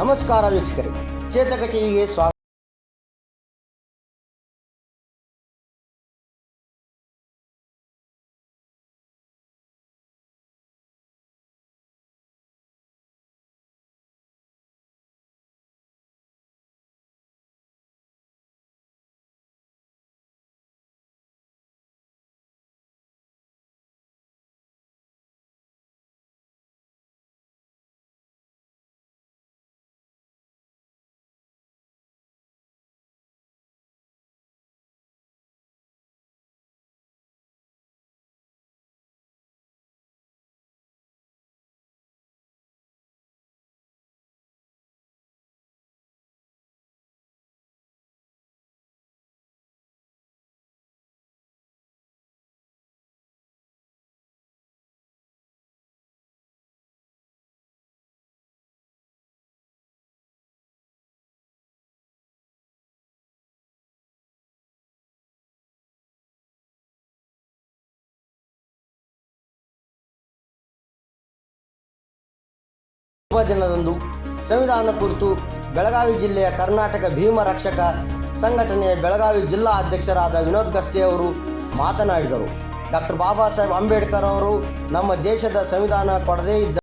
ನಮಸ್ಕಾರ ವೀಕ್ಷಕರೇ ಚೇತಕ ಟಿವಿಗೆ ಸ್ವಾಗತ ಶುಭ ದಿನದಂದು ಸಂವಿಧಾನ ಕುರಿತು ಬೆಳಗಾವಿ ಜಿಲ್ಲೆಯ ಕರ್ನಾಟಕ ಭೀಮ ರಕ್ಷಕ ಸಂಘಟನೆಯ ಬೆಳಗಾವಿ ಜಿಲ್ಲಾ ಅಧ್ಯಕ್ಷರಾದ ವಿನೋದ್ ಗಸ್ತಿ ಅವರು ಮಾತನಾಡಿದರು. ಡಾಕ್ಟರ್ ಬಾಬಾ ಸಾಹೇಬ್ ಅಂಬೇಡ್ಕರ್ ಅವರು ನಮ್ಮ ದೇಶದ ಸಂವಿಧಾನ ಕೊಡದೇ ಇದ್ದ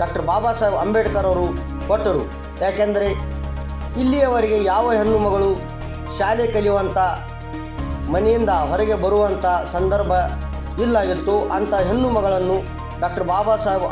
ಡಾಕ್ಟರ್ ಬಾಬಾ ಸಾಹೇಬ್ ಅಂಬೇಡ್ಕರ್ ಅವರು ಕೊಟ್ಟರು. ಯಾಕೆಂದರೆ ಇಲ್ಲಿಯವರೆಗೆ ಯಾವ ಹೆಣ್ಣು ಮಗಳು ಶಾಲೆ ಕಲಿಯುವಂಥ, ಮನೆಯಿಂದ ಹೊರಗೆ ಬರುವಂಥ ಸಂದರ್ಭ ಇಲ್ಲಾಗಿತ್ತು, ಅಂಥ ಹೆಣ್ಣು ಮಗಳನ್ನು ಡಾಕ್ಟರ್ ಬಾಬಾ ಸಾಹೇಬ್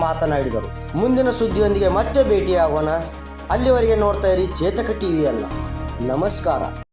ಮಾತನಾಡಿದರು. ಮುಂದಿನ ಸುದ್ದಿಯೊಂದಿಗೆ ಮತ್ತೆ ಭೇಟಿಯಾಗೋಣ. ಅಲ್ಲಿವರೆಗೆ ನೋಡ್ತಾ ಇರಿ ಚೇತಕ ಟಿವಿಯನ್ನು ನಮಸ್ಕಾರ.